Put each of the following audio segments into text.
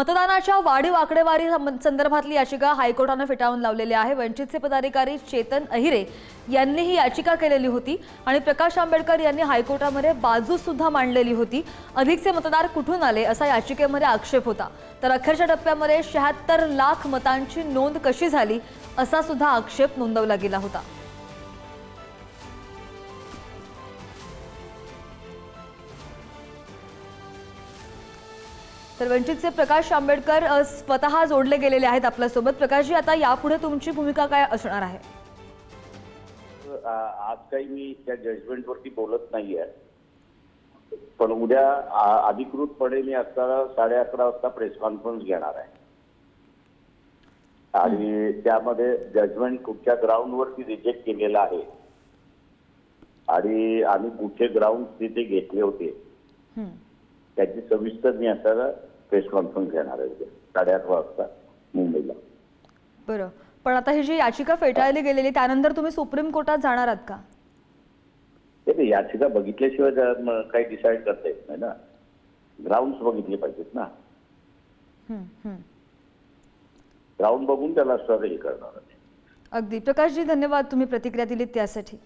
मतदानाच्या वाढीव आकडेवारी सं- संदर्भातली याचिका हायकोर्टानं फेटाळून लावलेली आहे. वंचितचे पदाधिकारी चेतन अहिरे यांनी ही याचिका केलेली होती आणि प्रकाश आंबेडकर यांनी हायकोर्टामध्ये बाजू सुद्धा मांडलेली होती. अधिकचे मतदार कुठून आले असा याचिकेमध्ये आक्षेप होता. तर अखेरच्या टप्प्यामध्ये शहात्तर लाख मतांची नोंद कशी झाली असा सुद्धा आक्षेप नोंदवला गेला होता. तर वंचितचे प्रकाश आंबेडकर स्वतः जोडले गेलेले आहेत आपल्यासोबत. प्रकाशजी आता यापुढे तुमची भूमिका काय असणार आहे? आज काही मी त्या जजमेंटवरती बोलत नाहीये. पण उद्या अधिकृतपणे मी आता साडे अकरा वाजता प्रेस कॉन्फरन्स घेणार आहे. आणि त्यामध्ये जजमेंट कुठच्या ग्राउंडवरती रिजेक्ट केलेलं आहे. आणि आम्ही कुठे ग्राउंड तिथे घेतले होते. त्याची सविस्तर मी आता प्रेस कॉन्फरन्स घेणार आहे उद्या साडे अकरा वाजता मुंबईला. बरं. पण आता ही जी याचिका फेटाळली गेलेली त्यानंतर तुम्ही सुप्रीम कोर्टात जाणार आहात का? ते याचिका बघितल्याशिवाय काही डिसाईड करता येत नाही ना. ग्राउंड बघितले पाहिजेत ना. ग्राउंड बघून त्याला हे करणार. अगदी. प्रकाशजी धन्यवाद तुम्ही प्रतिक्रिया दिलीत त्यासाठी.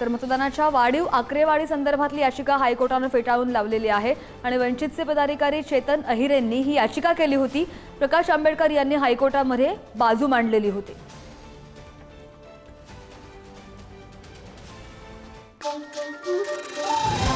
तर मतदानाच्या वाढीव आकडेवारी संदर्भातली याचिका हायकोर्टानं फेटाळून लावलेली आहे आणि वंचितचे पदाधिकारी चेतन अहिरेंनी ही याचिका केली होती प्रकाश आंबेडकर यांनी हायकोर्टामध्ये बाजू मांडलेली होती Thank you.